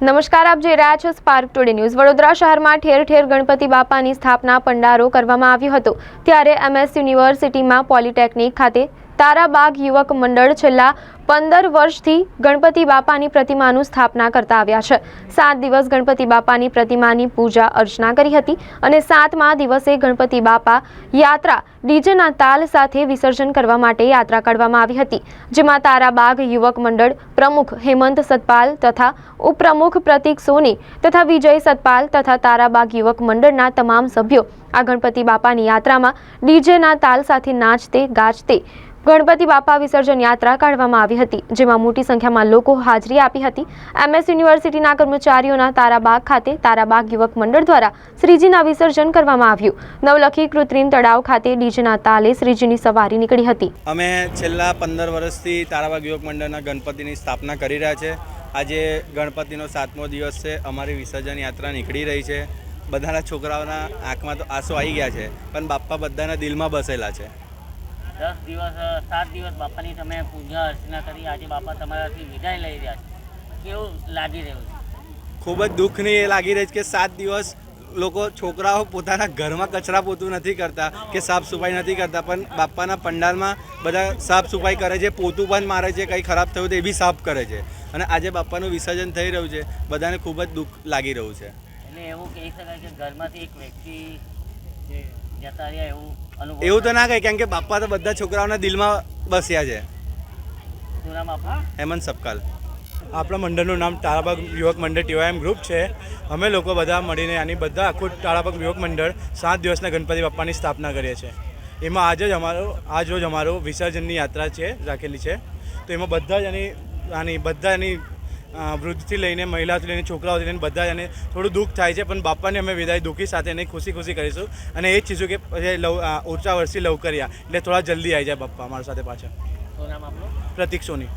નમસ્કાર, આપ જોઈ રહ્યા છો સ્પાર્ક ટુડે ન્યૂઝ વડોદરા શહેરમાં ઠેર ઠેર ગણપતિ બાપાની સ્થાપના પંડારો કરવામાં આવ્યો હતો. ત્યારે એમએસ યુનિવર્સિટીમાં પોલિટેકનિક ખાતે તારાબાગ યુવક મંડળ છેલ્લા પંદર વર્ષથી ગણપતિ બાપાની પ્રતિમાનું સ્થાપના કરતા આવ્યા છે. સાત દિવસ ગણપતિ બાપાની પ્રતિમાની પૂજા અર્ચના કરી હતી અને સાતમા દિવસે ગણપતિ બાપા યાત્રા ડીજેના તાલ સાથે વિસર્જન કરવા માટે યાત્રા કાઢવામાં આવી હતી, જેમાં તારાબાગ યુવક મંડળ પ્રમુખ હેમંત સતપાલ તથા ઉપપ્રમુખ પ્રતિક સોની તથા વિજય સતપાલ તથા તારાબાગ યુવક મંડળના તમામ સભ્યો આ ગણપતિ બાપાની યાત્રામાં ડીજેના તાલ સાથે નાચતે, ગાજતે ગણપતિ બાપા વિસર્જન યાત્રા કાઢવામાં આવી હતી, જેમાં મોટી સંખ્યામાં લોકો હાજરી આપી હતી. એમએસ યુનિવર્સિટીના કર્મચારીઓના તારાબાગ ખાતે તારાબાગ યુવક મંડળ દ્વારા શ્રીજીના વિસર્જન કરવામાં આવ્યું. નવલખી કૃત્રિમ તળાવ ખાતે ડીજેના તાલે શ્રીજીની સવારી નીકળી હતી. અમે છેલ્લા પંદર વર્ષથી તારાબાગ યુવક મંડળના ગણપતિની સ્થાપના કરી રહ્યા છે. આજે ગણપતિનો સાતમો દિવસ છે, અમારી વિસર્જન યાત્રા નીકળી રહી છે. બધાના છોકરાઓના આંખમાં તો આંસુ આવી ગયા છે, પણ બાપ્પા બધાના દિલમાં બસેલા છે. દસ દિવસ સાત દિવસ બાપાની તમે પૂજા અર્ચના કરી આજે બાપા તમારાથી વિદાય લઈ રહ્યા છે. કેવું લાગી રહ્યું છે? ખૂબ જ દુઃખની એ લાગી રહી છે કે સાત દિવસ લોકો છોકરાઓ પોતાના ઘરમાં કચરા પોતું નથી કરતા કે સાફ સફાઈ નથી કરતા પણ બાપાના પંડાલમાં બધા સાફ સફાઈ કરે છે પોતું પણ મારે છે કંઈ ખરાબ થયું તો એ બી સાફ કરે છે. અને આજે બાપાનું વિસર્જન થઈ રહ્યું છે બધાને ખૂબ જ દુઃખ લાગી રહ્યું છે. એટલે એવું કહી શકાય કે ઘરમાંથી એક વ્યક્તિ જતા રહ્યા એવું અનુભવ એવું તો ના કહે કેમ કે બાપા તો બધા છોકરાઓના દિલમાં બસ્યા છે. શું નામ આપણું હેમંત સપકાલ આપણા મંડળનું નામ તારાબાગ યુવક મંડળ ટીવાયએમ ગ્રુપ છે. અમે લોકો બધા મળીને આની બધા આખું તારાબાગ યુવક મંડળ સાત દિવસના ગણપતિ બાપાની સ્થાપના કરીએ છીએ. એમાં આજે જ અમારો આજ રોજ અમારો વિસર્જનની યાત્રા છે રાખેલી છે. તો એમાં બધા જ એની આની બધા એની વૃદ્ધથી લઈને મહિલાઓથી લઈને છોકરાઓથી લઈને બધા એને થોડું દુઃખ થાય છે પણ બાપાને અમે વિદાય દુઃખી સાથે એને ખુશી ખુશી કરીશું. અને એ જ ચીજું કે લવ ઓછા વર્ષથી લવ કર્યા. એટલે થોડા જલ્દી આવી જાય બાપા અમારા સાથે પાછા. પ્રતિક સોની.